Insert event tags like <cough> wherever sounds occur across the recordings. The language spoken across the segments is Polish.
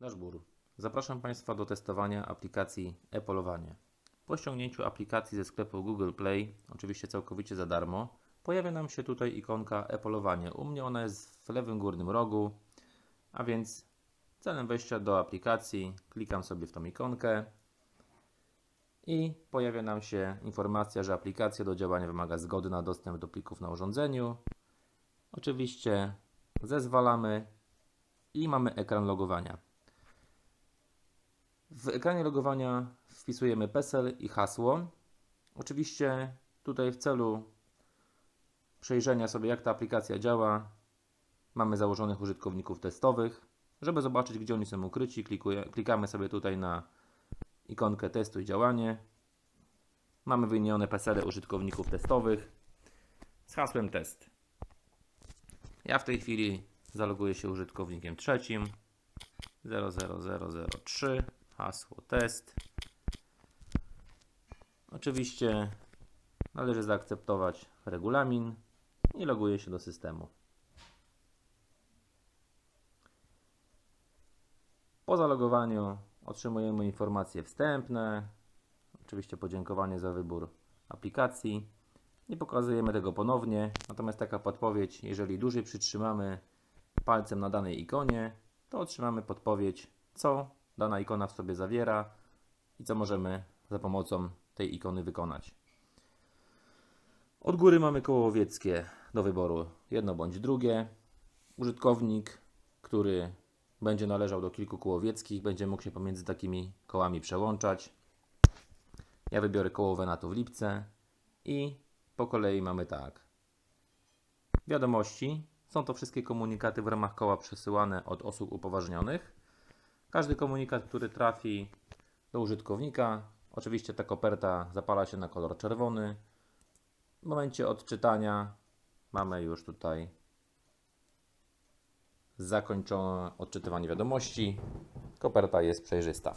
Dashboard. Zapraszam Państwa do testowania aplikacji e-polowanie. Po ściągnięciu aplikacji ze sklepu Google Play, oczywiście całkowicie za darmo, pojawia nam się tutaj ikonka e-polowanie. U mnie ona jest w lewym górnym rogu, a więc celem wejścia do aplikacji klikam sobie w tą ikonkę i pojawia nam się informacja, że aplikacja do działania wymaga zgody na dostęp do plików na urządzeniu. Oczywiście zezwalamy i mamy ekran logowania. W ekranie logowania wpisujemy PESEL i hasło. Oczywiście tutaj w celu przejrzenia sobie jak ta aplikacja działa mamy założonych użytkowników testowych. Żeby zobaczyć gdzie oni są ukryci klikamy sobie tutaj na ikonkę testu i działanie. Mamy wymienione PESEL użytkowników testowych z hasłem test. Ja w tej chwili zaloguję się użytkownikiem trzecim 00003 hasło test. Oczywiście należy zaakceptować regulamin i loguję się do systemu. Po zalogowaniu otrzymujemy informacje wstępne, oczywiście podziękowanie za wybór aplikacji. Nie pokazujemy tego ponownie, natomiast taka podpowiedź, jeżeli dłużej przytrzymamy palcem na danej ikonie, to otrzymamy podpowiedź, co dana ikona w sobie zawiera i co możemy za pomocą tej ikony wykonać. Od góry mamy koło łowieckie do wyboru jedno bądź drugie. Użytkownik, który będzie należał do kilku kół łowieckich, będzie mógł się pomiędzy takimi kołami przełączać. Ja wybiorę koło Venatu w Lipce i po kolei mamy tak. Wiadomości. Są to wszystkie komunikaty w ramach koła przesyłane od osób upoważnionych. Każdy komunikat, który trafi do użytkownika, oczywiście ta koperta zapala się na kolor czerwony. W momencie odczytania mamy już tutaj zakończone odczytywanie wiadomości. Koperta jest przejrzysta.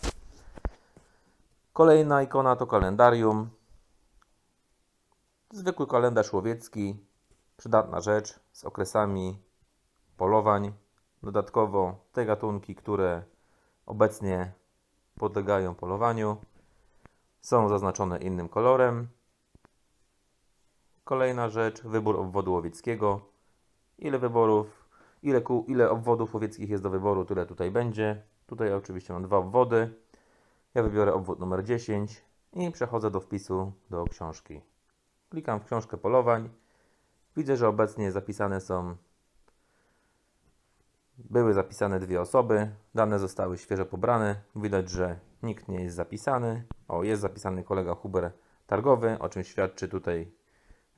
Kolejna ikona to kalendarium. Zwykły kalendarz łowiecki, przydatna rzecz z okresami polowań. Dodatkowo te gatunki, które obecnie podlegają polowaniu, są zaznaczone innym kolorem. Kolejna rzecz, wybór obwodu łowieckiego. Ile wyborów, ile, ile obwodów łowieckich jest do wyboru, tyle tutaj będzie. Tutaj oczywiście mam dwa obwody. Ja wybiorę obwód numer 10 i przechodzę do wpisu do książki. Klikam w książkę polowań. Widzę, że obecnie zapisane są były zapisane dwie osoby. Dane zostały świeżo pobrane. Widać, że nikt nie jest zapisany. O, jest zapisany kolega Huber Targowy, o czym świadczy tutaj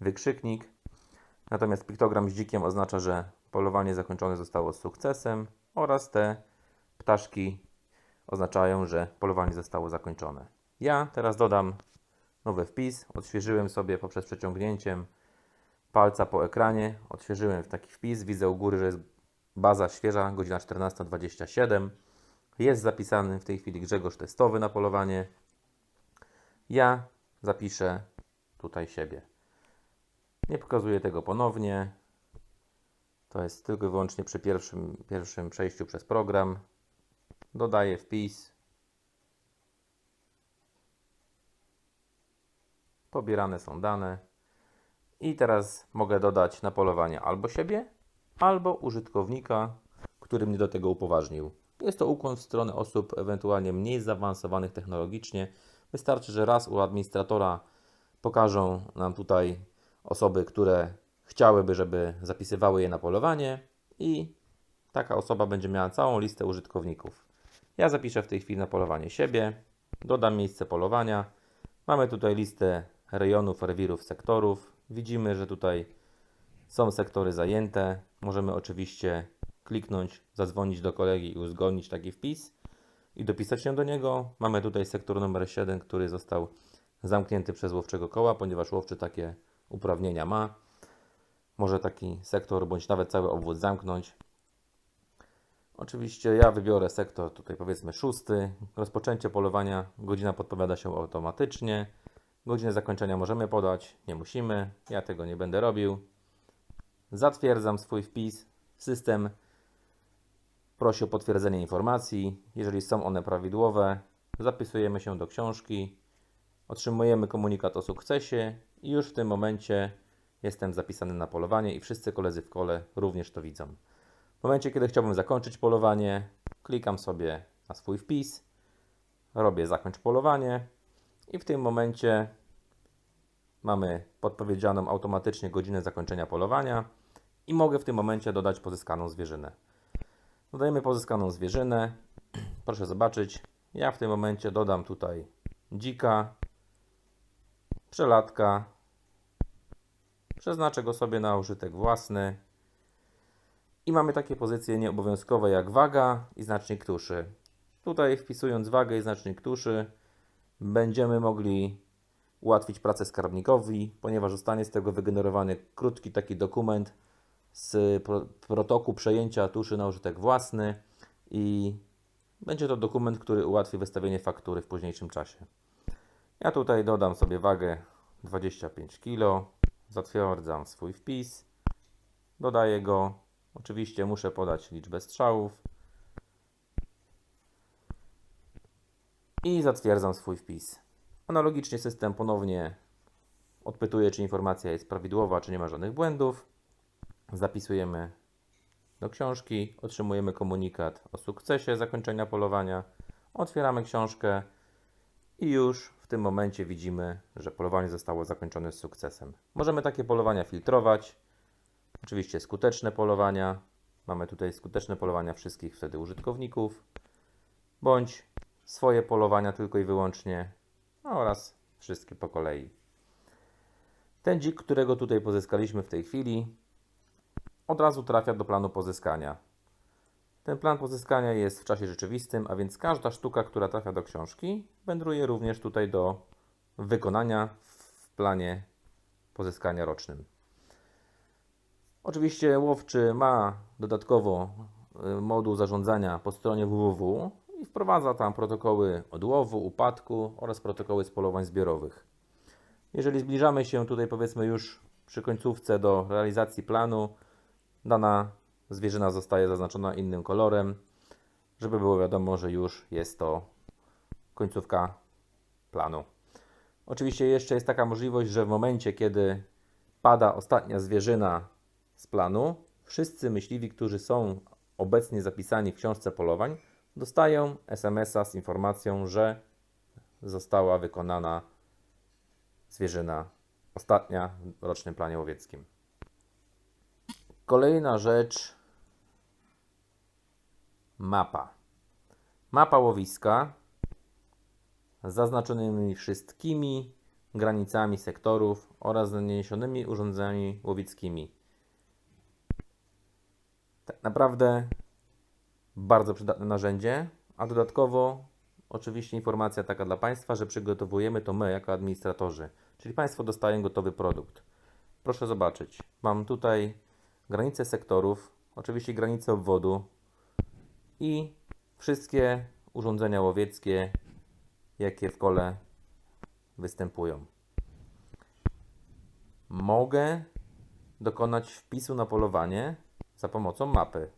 wykrzyknik. Natomiast piktogram z dzikiem oznacza, że polowanie zakończone zostało z sukcesem oraz te ptaszki oznaczają, że polowanie zostało zakończone. Ja teraz dodam nowy wpis. Odświeżyłem sobie poprzez przeciągnięciem palca po ekranie. Odświeżyłem taki wpis. Widzę u góry, że jest baza świeża, godzina 14.27. Jest zapisany w tej chwili Grzegorz testowy na polowanie. Ja zapiszę tutaj siebie. Nie pokazuję tego ponownie. To jest tylko i wyłącznie przy pierwszym, pierwszym przejściu przez program. Dodaję wpis. Pobierane są dane. I teraz mogę dodać na polowanie albo siebie, albo użytkownika, który mnie do tego upoważnił. Jest to ukłon w stronę osób ewentualnie mniej zaawansowanych technologicznie. Wystarczy, że raz u administratora pokażą nam tutaj osoby, które chciałyby, żeby zapisywały je na polowanie i taka osoba będzie miała całą listę użytkowników. Ja zapiszę w tej chwili na polowanie siebie, dodam miejsce polowania. Mamy tutaj listę rejonów, rewirów, sektorów. Widzimy, że tutaj są sektory zajęte. Możemy oczywiście kliknąć, zadzwonić do kolegi i uzgodnić taki wpis i dopisać się do niego. Mamy tutaj sektor numer 7, który został zamknięty przez łowczego koła, ponieważ łowczy takie uprawnienia ma. Może taki sektor bądź nawet cały obwód zamknąć. Oczywiście ja wybiorę sektor tutaj powiedzmy szósty. Rozpoczęcie polowania, godzina podpowiada się automatycznie. Godzinę zakończenia możemy podać, nie musimy. Ja tego nie będę robił. Zatwierdzam swój wpis. System prosi o potwierdzenie informacji. Jeżeli są one prawidłowe, zapisujemy się do książki, otrzymujemy komunikat o sukcesie i już w tym momencie jestem zapisany na polowanie i wszyscy koledzy w kole również to widzą. W momencie, kiedy chciałbym zakończyć polowanie, klikam sobie na swój wpis, robię zakończ polowanie i w tym momencie mamy podpowiedzianą automatycznie godzinę zakończenia polowania i mogę w tym momencie dodać pozyskaną zwierzynę. Dodajemy pozyskaną zwierzynę. <clears throat> Proszę zobaczyć, ja w tym momencie dodam tutaj dzika, przelatka, przeznaczę go sobie na użytek własny i mamy takie pozycje nieobowiązkowe jak waga i znacznik tuszy. Tutaj wpisując wagę i znacznik tuszy będziemy mogli ułatwić pracę skarbnikowi, ponieważ zostanie z tego wygenerowany krótki taki dokument z pro, protokół przejęcia tuszy na użytek własny i będzie to dokument, który ułatwi wystawienie faktury w późniejszym czasie. Ja tutaj dodam sobie wagę 25 kg, zatwierdzam swój wpis, dodaję go. Oczywiście muszę podać liczbę strzałów i zatwierdzam swój wpis. Analogicznie system ponownie odpytuje, czy informacja jest prawidłowa, czy nie ma żadnych błędów. Zapisujemy do książki, otrzymujemy komunikat o sukcesie zakończenia polowania, otwieramy książkę i już w tym momencie widzimy, że polowanie zostało zakończone z sukcesem. Możemy takie polowania filtrować. Oczywiście skuteczne polowania. Mamy tutaj skuteczne polowania wszystkich wtedy użytkowników, bądź swoje polowania tylko i wyłącznie oraz wszystkie po kolei. Ten dzik, którego tutaj pozyskaliśmy w tej chwili, od razu trafia do planu pozyskania. Ten plan pozyskania jest w czasie rzeczywistym, a więc każda sztuka, która trafia do książki, wędruje również tutaj do wykonania w planie pozyskania rocznym. Oczywiście łowczy ma dodatkowo y, moduł zarządzania po stronie www i wprowadza tam protokoły odłowu, upadku oraz protokoły z polowań zbiorowych. Jeżeli zbliżamy się tutaj powiedzmy już przy końcówce do realizacji planu, dana zwierzyna zostaje zaznaczona innym kolorem, żeby było wiadomo, że już jest to końcówka planu. Oczywiście jeszcze jest taka możliwość, że w momencie, kiedy pada ostatnia zwierzyna z planu, wszyscy myśliwi, którzy są obecnie zapisani w książce polowań, dostają SMS-a z informacją, że została wykonana zwierzyna ostatnia w rocznym planie łowieckim. Kolejna rzecz mapa. Mapa łowiska z zaznaczonymi wszystkimi granicami sektorów oraz naniesionymi urządzeniami łowickimi. Tak naprawdę bardzo przydatne narzędzie, a dodatkowo oczywiście informacja taka dla Państwa, że przygotowujemy to my jako administratorzy, czyli Państwo dostają gotowy produkt. Proszę zobaczyć, mam tutaj granice sektorów, oczywiście granice obwodu i wszystkie urządzenia łowieckie, jakie w kole występują. Mogę dokonać wpisu na polowanie za pomocą mapy.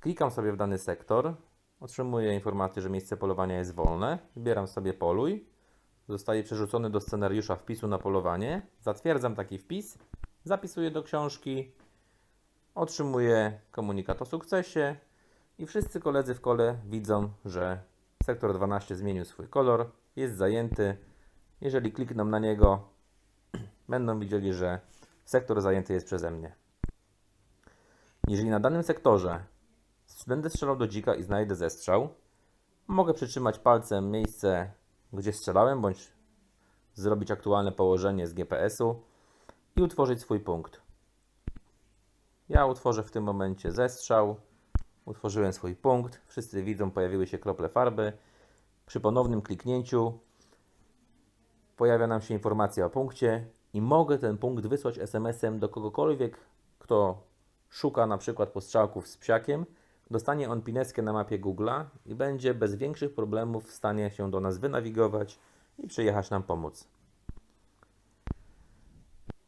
Klikam sobie w dany sektor, otrzymuję informację, że miejsce polowania jest wolne, wybieram sobie poluj, zostaje przerzucony do scenariusza wpisu na polowanie, zatwierdzam taki wpis, zapisuję do książki, otrzymuję komunikat o sukcesie i wszyscy koledzy w kole widzą, że sektor 12 zmienił swój kolor, jest zajęty. Jeżeli klikną na niego, <clears throat> będą widzieli, że sektor zajęty jest przeze mnie. Jeżeli na danym sektorze będę strzelał do dzika i znajdę zestrzał, mogę przytrzymać palcem miejsce, gdzie strzelałem, bądź zrobić aktualne położenie z GPS-u i utworzyć swój punkt. Ja utworzę w tym momencie zestrzał, utworzyłem swój punkt, wszyscy widzą, pojawiły się krople farby. Przy ponownym kliknięciu pojawia nam się informacja o punkcie i mogę ten punkt wysłać SMS-em do kogokolwiek, kto szuka na przykład postrzałków z psiakiem, dostanie on pineskę na mapie Google'a i będzie bez większych problemów w stanie się do nas wynawigować i przyjechać nam pomóc.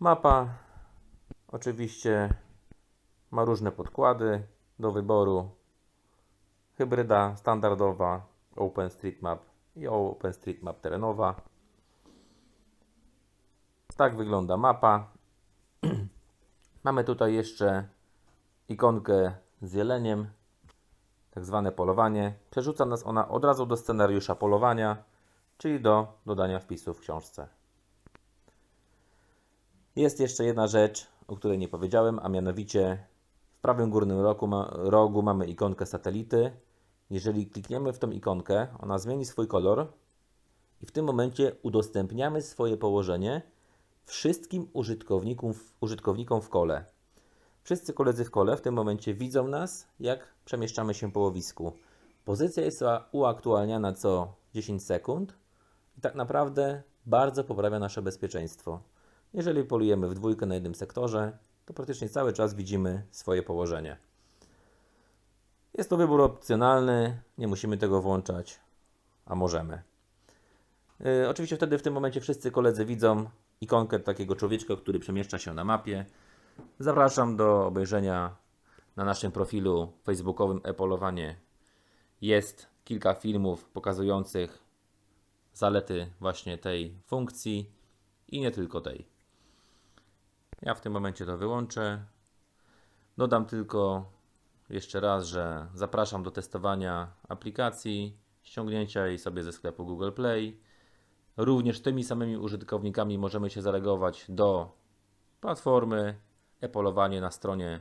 Mapa oczywiście ma różne podkłady. do wyboru hybryda standardowa OpenStreetMap i OpenStreetMap terenowa. Tak wygląda mapa. <clears throat> Mamy tutaj jeszcze ikonkę z jeleniem, tak zwane polowanie. Przerzuca nas ona od razu do scenariusza polowania, czyli do dodania wpisu w książce. Jest jeszcze jedna rzecz, o której nie powiedziałem, a mianowicie w prawym górnym rogu, ma, rogu mamy ikonkę satelity. Jeżeli klikniemy w tą ikonkę, ona zmieni swój kolor i w tym momencie udostępniamy swoje położenie wszystkim użytkownikom, użytkownikom w kole. Wszyscy koledzy w kole w tym momencie widzą nas, jak przemieszczamy się po łowisku. Pozycja jest uaktualniana co 10 sekund i tak naprawdę bardzo poprawia nasze bezpieczeństwo. Jeżeli polujemy w dwójkę na jednym sektorze, to praktycznie cały czas widzimy swoje położenie. Jest to wybór opcjonalny, nie musimy tego włączać, a możemy. Yy, oczywiście wtedy w tym momencie wszyscy koledzy widzą ikonkę takiego człowieczka, który przemieszcza się na mapie. Zapraszam do obejrzenia na naszym profilu facebookowym e-polowanie. Jest kilka filmów pokazujących zalety właśnie tej funkcji i nie tylko tej. Ja w tym momencie to wyłączę. Dodam tylko jeszcze raz, że zapraszam do testowania aplikacji, ściągnięcia jej sobie ze sklepu Google Play. Również tymi samymi użytkownikami możemy się zalogować do platformy e-polowanie na stronie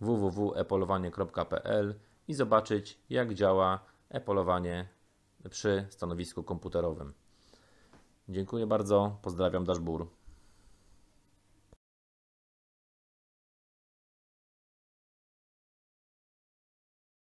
www.epolowanie.pl i zobaczyć jak działa e-polowanie przy stanowisku komputerowym. Dziękuję bardzo, pozdrawiam Daszbur.